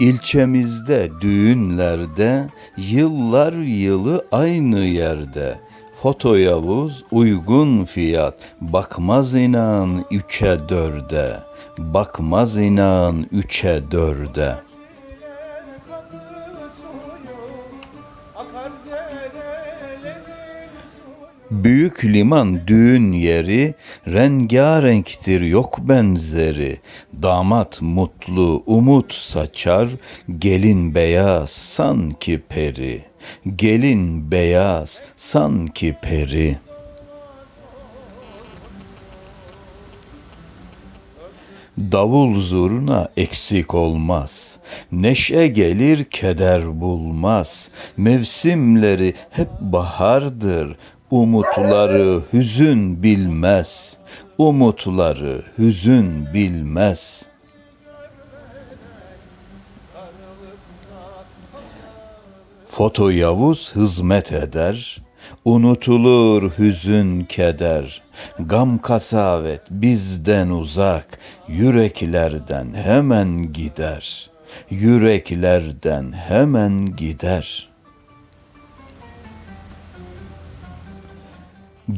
İlçemizde düğünlerde yıllar yılı aynı yerde. Foto Yavuz uygun fiyat bakmaz inan üçe dörde bakmaz inan üçe dörde. Büyük liman düğün yeri, rengarenktir yok benzeri. Damat mutlu umut saçar, gelin beyaz sanki peri. Gelin beyaz sanki peri. Davul zurna eksik olmaz. Neşe gelir keder bulmaz. Mevsimleri hep bahardır. Umutları hüzün bilmez. Umutları hüzün bilmez. Foto Yavuz hizmet eder, unutulur hüzün keder, gam kasavet bizden uzak, yüreklerden hemen gider, yüreklerden hemen gider.''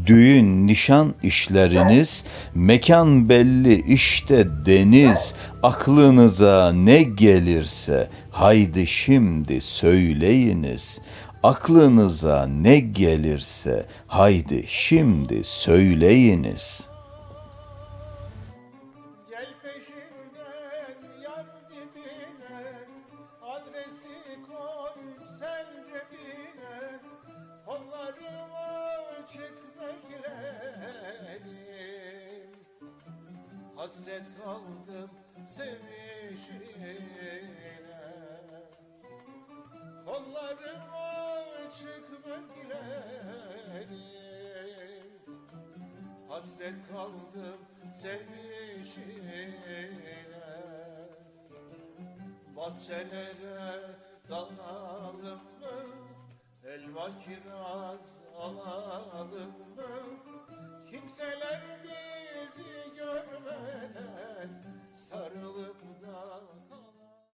Düğün, nişan işleriniz, mekan belli işte deniz, aklınıza ne gelirse haydi şimdi söyleyiniz. Aklınıza ne gelirse haydi şimdi söyleyiniz. Hasret kaldım sevişine. Kollarım açık beklerim Hasret kaldım sevişine. Bahçelere dalalım mı? Elma kiraz alalım mı? Kimseler bizi